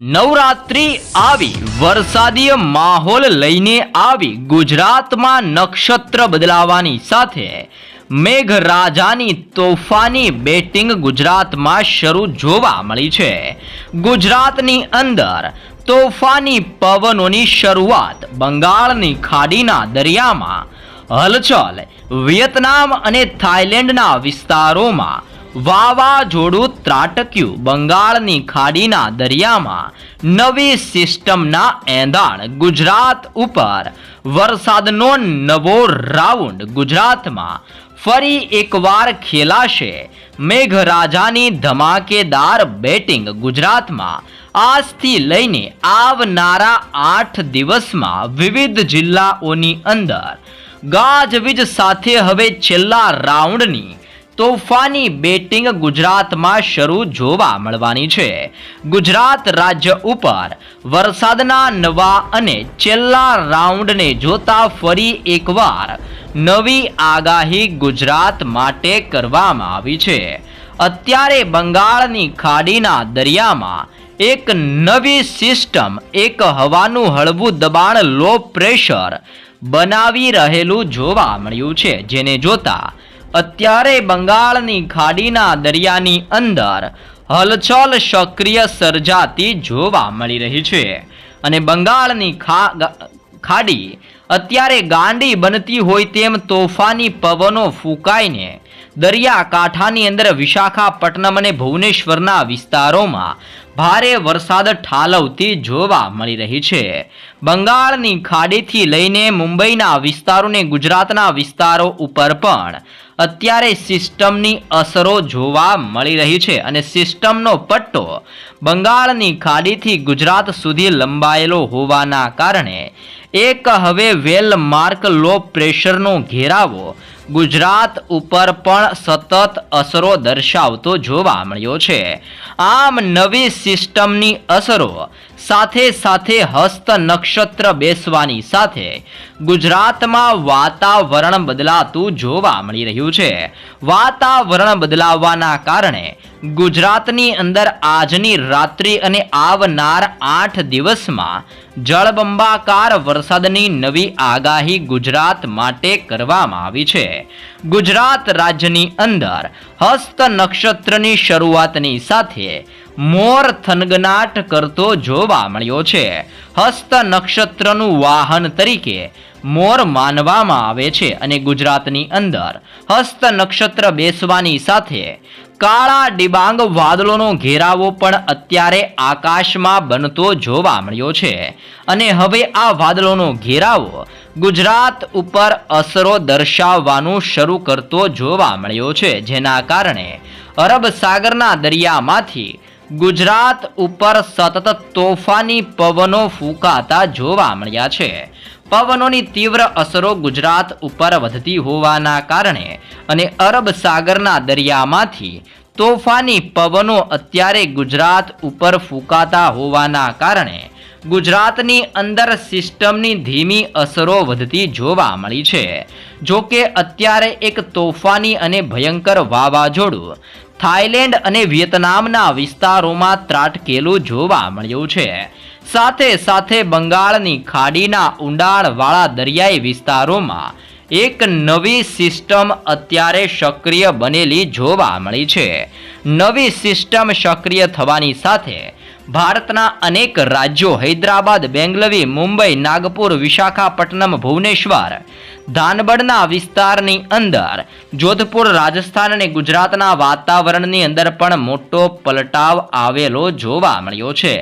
નવરાત્રી આવી, વરસાદીય માહોલ લઈને આવી, ગુજરાતમાં નક્ષત્ર બદલાવાની સાથે મેઘરાજાની તોફાની બેટિંગ ગુજરાતમાં શરૂ જોવા મળી છે. ગુજરાતની અંદર તોફાની પવનોની શરૂઆત બંગાળની ખાડીના દરિયામાં, હલચલ, વિયેતનામ અને થાઇલેન્ડના વિસ્તારોમાં વાવાઝોડું ત્રાટક્યું બંગાળની ખાડીના દરિયામાં. નવી સિસ્ટમના એંધાણ ગુજરાત ઉપર. વરસાદનો નવો રાઉન્ડ ગુજરાતમાં. ફરી એકવાર ખેલાશે. મેઘરાજાની ધમાકેદાર બેટિંગ ગુજરાતમાં. આજથી લઈને આવનારા આઠ દિવસમાં વિવિધ જિલ્લાઓની અંદર. ગાજવીજ સાથે હવે છેલ્લા રાઉન્ડની તોફાની બેટિંગ ગુજરાતમાં શરૂ જોવા મળવાની છે. ગુજરાત રાજ્ય ઉપર વરસાદના નવા અને છેલ્લા રાઉન્ડને જોતા ફરી એકવાર નવી આગાહી ગુજરાત માટે કરવામાં આવી છે. અત્યારે બંગાળની ખાડીના દરિયામાં એક નવી સિસ્ટમ, એક હવાનું હળવું દબાણ લો પ્રેશર બનાવી રહેલું જોવા મળ્યું છે, જેને જોતા અત્યારે બંગાળની ખાડીના દરિયાની અંદર હલચલ સક્રિય સર્જાતી જોવા મળી રહી છે. અને બંગાળની ખાડી અત્યારે ગાંડી બનતી હોય તેમ તોફાની પવનો ફૂંકાઈને દરિયાકાંઠાની અંદર વિશાખાપટ્ટનમ અને ભુવનેશ્વરના વિસ્તારોમાં ભારે વરસાદ ઠાલવતી જોવા મળી રહી છે. બંગાળની ખાડીથી લઈને મુંબઈના વિસ્તારોને ગુજરાતના વિસ્તારો ઉપર પણ અત્યારે સિસ્ટમની અસરો જોવા મળી રહી છે અને સિસ્ટમનો પટ્ટો બંગાળની ખાડીથી ગુજરાત સુધી લંબાયેલો હોવાના કારણે એક હવે વેલ માર્ક લો પ્રેશરનો ઘેરાવો ગુજરાત ઉપર પણ સતત અસરો દર્શાવતો જોવા મળ્યો છે. આમ નવી સિસ્ટમની અસરો સાથે સાથે હસ્ત નક્ષત્ર બેસવાની સાથે ગુજરાતમાં વાતાવરણ બદલાતું જોવા મળી રહ્યું છે. વાતાવરણ બદલાવાના કારણે ગુજરાતની અંદર આજની રાત્રિ અને આવનાર આઠ દિવસમાં જળબંબાકાર વરસાદની નવી આગાહી ગુજરાત માટે કરવામાં આવી છે. ગુજરાત રાજ્યની અંદર હસ્ત નક્ષત્રની શરૂઆતની સાથે મોર થનગનાટ કરતો જોવા મળ્યો છે. હસ્ત નક્ષત્રનું વાહન તરીકે મોર માનવામાં આવે છે અને ગુજરાતની અંદર હસ્ત નક્ષત્ર બેસવાની સાથે કાળા ડિબાંગ વાદળોનો ઘેરાવો પણ અત્યારે આકાશમાં બનતો જોવા મળ્યો છે. અને હવે આ વાદળોનો ઘેરાવો ગુજરાત ઉપર અસરો દર્શાવવાનું શરૂ કરતો જોવા મળ્યો છે. જેના કારણે અરબ સાગરના દરિયામાંથી ગુજરાત ઉપર સતત તોફાની પવનો ફૂંકાતા જોવા મળ્યા છે. પવનોની તીવ્ર અસરો ગુજરાત ઉપર વધતી હોવાના કારણે અને અરબ સાગરના દરિયામાંથી તોફાની પવનો અત્યારે ગુજરાત ઉપર ફૂંકાતા હોવાના કારણે ગુજરાતની અંદર સિસ્ટમની ધીમી અસરો વધતી જોવા મળી છે. જો કે અત્યારે એક તોફાની અને ભયંકર વાવાઝોડું થાઇલેન્ડ અને વિયેતનામના વિસ્તારોમાં ત્રાટકેલું જોવા મળ્યું છે. સાથે સાથે બંગાળની ખાડીના ઊંડાણવાળા દરિયાઈ વિસ્તારોમાં એક નવી સિસ્ટમ અત્યારે સક્રિય બનેલી જોવા મળી છે. નવી સિસ્ટમ સક્રિય થવાની સાથે ભારતના અનેક રાજ્યો હૈદરાબાદ, બેંગલવી, મુંબઈ, નાગપુર, વિશાખાપટ્ટનમ, ભુવનેશ્વર. ધાનબડના વિસ્તારની અંદર, જોધપુર, રાજસ્થાન અને ગુજરાતના વાતાવરણની અંદર પણ મોટો પલટાવ આવેલો જોવા મળ્યો છે.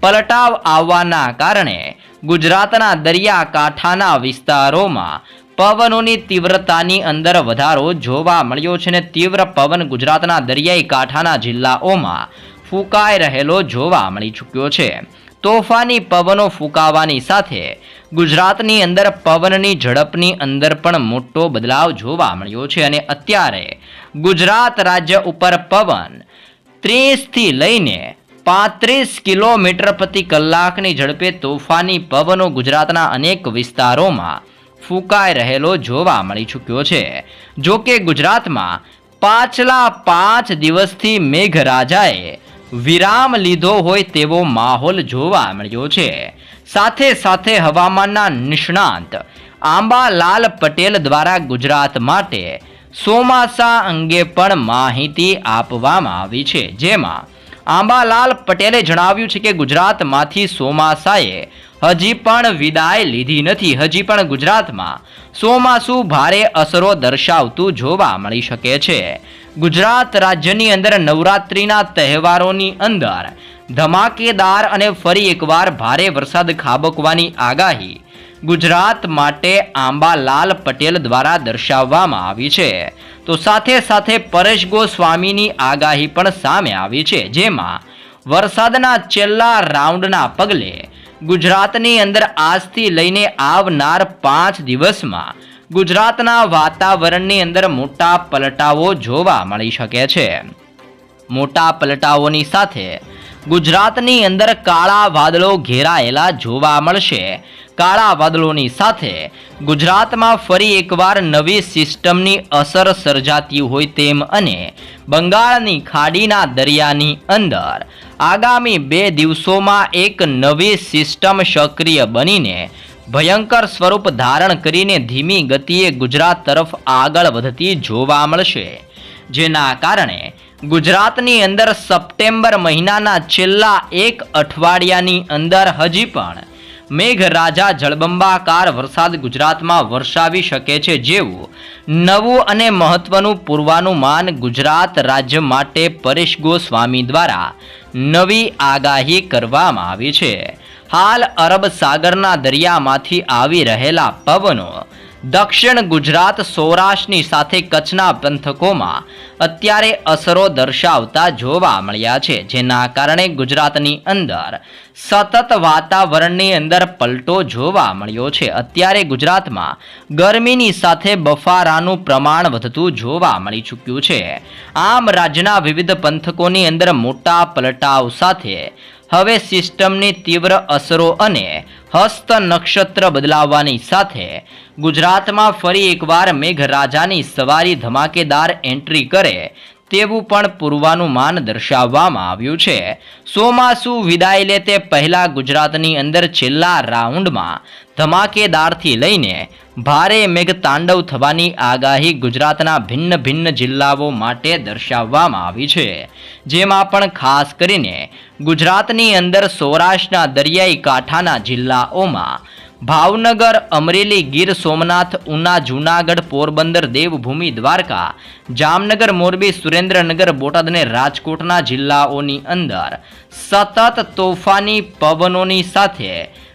પલટાવ આવવાના કારણે ગુજરાતના દરિયાકાંઠાના વિસ્તારોમાં પવનોની તીવ્રતાની અંદર વધારો જોવા મળ્યો છે અને તીવ્ર પવન ગુજરાતના દરિયાઈ કાંઠાના જિલ્લાઓમાં ફૂંકાઈ રહેલો જોવા મળી ચૂક્યો છે. તોફાની પવનો ફૂંકાવાની સાથે ગુજરાતની અંદર પવનની ઝડપની અંદર પણ મોટો બદલાવ જોવા મળ્યો છે અને અત્યારે ગુજરાત રાજ્ય ઉપર પવન ત્રીસથી લઈને પાંત્રીસ કિલોમીટર પ્રતિ કલાકની ઝડપે તોફાની પવનો ગુજરાતના અનેક વિસ્તારોમાં ફૂંકાઈ રહેલો જોવા મળી ચૂક્યો છે. જો કે ગુજરાતમાં પાછલા પાંચ દિવસથી મેઘરાજાએ વિરામ લીધો હોય તેવો માહોલ જોવા મળ્યો છે. સાથે સાથે હવામાનના નિષ્ણાંત આંબાલાલ પટેલ દ્વારા ગુજરાત માટે ચોમાસા અંગે પણ માહિતી આપવામાં આવી છે. જેમાં આંબાલાલ પટેલે જણાવ્યું છે કે ગુજરાતમાંથી ચોમાસાએ હજી પણ વિદાય લીધી નથી. હજી પણ ગુજરાતમાં ચોમાસું ભારે અસરો દર્શાવતું જોવા મળી શકે છે. ગુજરાત રાજ્યની અંદર નવરાત્રિના તહેવારોની અંદર ધમાકેદાર અને ફરી એકવાર ભારે વરસાદ ખાબકવાની આગાહી ગુજરાત માટે આંબાલાલ પટેલ દ્વારા દર્શાવવામાં આવી છે. તો સાથે સાથે પરેશ ગોસ્વામીની આગાહી પણ સામે આવી છે, જેમાં વરસાદના છેલ્લા રાઉન્ડના પગલે ગુજરાતની અંદર આજથી લઈને આવનાર પાંચ દિવસમાં ગુજરાતના વાતાવરણની અંદર મોટા પલટાવો જોવા મળી શકે છે. મોટા પલટાઓની સાથે ગુજરાતની અંદર કાળા વાદળો ઘેરાયેલા જોવા મળશે. કાળા વાદળોની સાથે ગુજરાતમાં ફરી એકવાર નવી સિસ્ટમની અસર સર્જાતી હોય તેમ અને બંગાળની ખાડીના દરિયાની અંદર આગામી બે દિવસોમાં એક નવી સિસ્ટમ સક્રિય બનીને ભયંકર સ્વરૂપ ધારણ કરીને ધીમી ગતિએ ગુજરાત તરફ આગળ વધતી જોવા મળશે. જેના કારણે ગુજરાતની અંદર સપ્ટેમ્બર મહિનાના છેલ્લા એક અઠવાડિયાની અંદર હજી પણ મેઘરાજા જળબંબાકાર વરસાદ ગુજરાતમાં વરસાવી શકે છે જેવું નવું અને મહત્વનું પૂર્વાનુમાન ગુજરાત રાજ્ય માટે પરેશ ગોસ્વામી દ્વારા નવી આગાહી કરવામાં આવી છે. હાલ અરબ સાગરના દરિયામાંથી આવી રહેલા પવનો દક્ષિણ ગુજરાત સૌરાષ્ટ્રની સાથે કચ્છના પંથકોમાં અત્યારે અસરો દર્શાવતા જોવા મળ્યા છે, જેના કારણે ગુજરાતની અંદર સતત વાતાવરણની અંદર પલટો જોવા મળ્યો છે. અત્યારે ગુજરાતમાં ગરમીની સાથે બફારાનું પ્રમાણ વધતું જોવા મળી ચૂક્યું છે. આમ રાજ્યના વિવિધ પંથકોની અંદર મોટા પલટાવ સાથે હવે સિસ્ટમની તીવ્ર અસરો અને હસ્ત નક્ષત્ર બદલાવવાની સાથે ગુજરાતમાં ફરી એકવાર મેઘરાજાની સવારી ધમાકેદાર એન્ટ્રી કરે તેવું પણ પૂર્વાનુમાન દર્શાવવામાં આવ્યું છે. સોમાસુ વિદાય લે તે પહેલા ગુજરાતની અંદર છેલ્લા રાઉન્ડમાં ધમાકેદારથી લઈને ભારે મેઘતાંડવ થવાની આગાહી ગુજરાતના ભિન્ન ભિન્ન જિલ્લાઓ માટે દર્શાવવામાં આવી છે. જેમાં પણ ખાસ કરીને ગુજરાતની અંદર સૌરાષ્ટ્રના દરિયાઈ કાંઠાના જિલ્લાઓમાં ભાવનગર, અમરેલી, ગીર સોમનાથ, ઉના, જૂનાગઢ, પોરબંદર, દેવભૂમિ, દ્વારકા, જામનગર, મોરબી, સુરેન્દ્રનગર, બોટાદ અને રાજકોટના જિલ્લાઓની અંદર સતત તોફાની પવનોની સાથે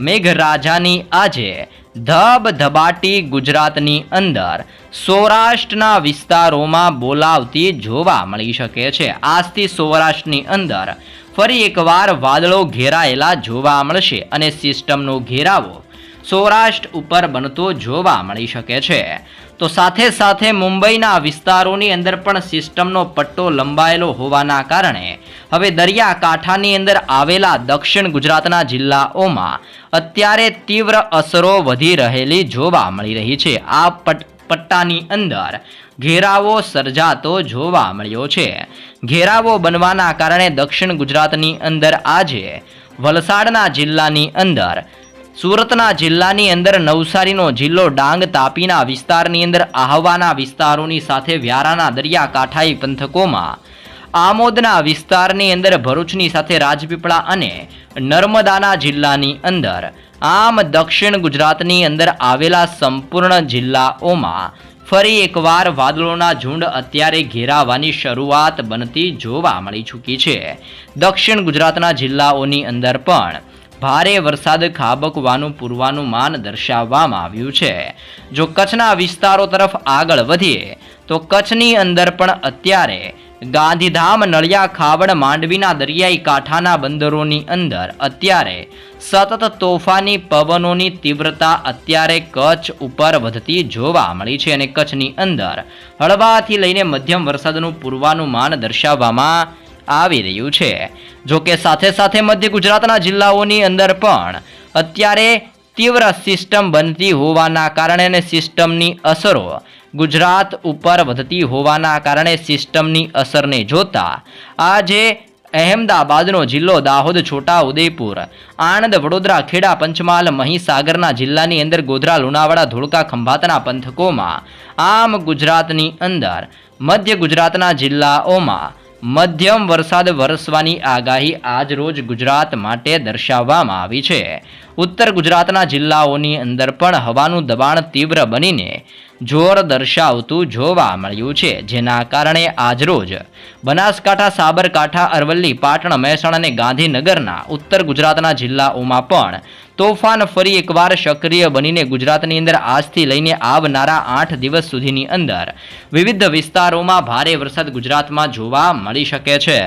મેઘરાજાની આજે ધબધબાટી ગુજરાતની અંદર સૌરાષ્ટ્રના વિસ્તારોમાં બોલાવતી જોવા મળી શકે છે. આજથી સૌરાષ્ટ્રની અંદર ફરી એકવાર વાદળો ઘેરાયેલા જોવા મળશે અને સિસ્ટમનો ઘેરાવો સૌરાષ્ટ્ર ઉપર બનતો જોવા મળી શકે છે. તો સાથે સાથે મુંબઈના વિસ્તારોની અંદર પણ સિસ્ટમનો પટ્ટો લંબાયેલો હોવાના કારણે હવે દરિયાકાંઠાની અંદર આવેલા દક્ષિણ ગુજરાતના જિલ્લાઓમાં અત્યારે તીવ્ર અસરો વધી રહેલી જોવા મળી રહી છે. આ પટ, પટ્ટાની અંદર ઘેરાવો સર્જાતો જોવા મળ્યો છે. ઘેરાવો બનવાના કારણે દક્ષિણ ગુજરાતની અંદર આજે વલસાડના જિલ્લાની અંદર સુરતના જિલ્લાની અંદર નવસારીનો જિલ્લો ડાંગ તાપીના વિસ્તારની અંદર આહવાના વિસ્તારોની સાથે વ્યારાના દરિયાકાંઠાઈ પંથકોમાં આમોદના વિસ્તારની અંદર ભરૂચની સાથે રાજપીપળા અને નર્મદાના જિલ્લાની અંદર આમ દક્ષિણ ગુજરાતની અંદર આવેલા સંપૂર્ણ જિલ્લાઓમાં ફરી એકવાર વાદળોના ઝુંડ અત્યારે ઘેરાવાની શરૂઆત બનતી જોવા મળી ચૂકી છે. દક્ષિણ ગુજરાતના જિલ્લાઓની અંદર પણ ભારે વરસાદ ખાબકવાનું પૂર્વાનુમાન દર્શાવવામાં આવ્યું છે. જો કચ્છના વિસ્તારો તરફ આગળ વધીએ, તો કચ્છની અંદર પણ અત્યારે ગાંધીધામ, નળિયા, ખાવડ, માંડવીના દરિયાઈ કાંઠાના બંદરોની અંદર અત્યારે સતત તોફાની પવનોની તીવ્રતા અત્યારે કચ્છ ઉપર વધતી જોવા મળી છે અને કચ્છની અંદર હળવાથી લઈને મધ્યમ વરસાદનું પૂર્વાનુમાન દર્શાવવામાં આવી રહ્યું છે. જો કે સાથે સાથે મધ્ય ગુજરાતના જિલ્લાઓની અંદર પણ અત્યારે તીવ્ર સિસ્ટમ બનતી હોવાના કારણે સિસ્ટમની અસરો ગુજરાત ઉપર વધતી હોવાના કારણે સિસ્ટમની અસરને જોતા આજે અહેમદાબાદનો જિલ્લો દાહોદ, છોટા ઉદયપુર, આણંદ, વડોદરા, ખેડા, પંચમહાલ, મહીસાગરના જિલ્લાની અંદર ગોધરા, લુણાવાડા, ધોળકા, ખંભાતના પંથકોમાં આમ ગુજરાતની અંદર મધ્ય ગુજરાતના જિલ્લાઓમાં મધ્યમ વરસાદ વરસવાની આગાહી આજ રોજ ગુજરાત માટે દર્શાવવામાં આવી છે. ઉત્તર ગુજરાતના જિલ્લાઓની અંદર પણ હવાનું દબાણ તીવ્ર બનીને જોર દર્શાવતું જોવા મળ્યું છે, જેના કારણે આજરોજ બનાસકાંઠા, સાબરકાંઠા, અરવલ્લી, પાટણ, મહેસાણા અને ગાંધીનગરના ઉત્તર ગુજરાતના જિલ્લાઓમાં પણ તોફાન ફરી એકવાર સક્રિય બનીને ગુજરાતની અંદર આજથી લઈને આવનારા આઠ દિવસ સુધીની અંદર વિવિધ વિસ્તારોમાં ભારે વરસાદ ગુજરાતમાં જોવા મળી શકે છે.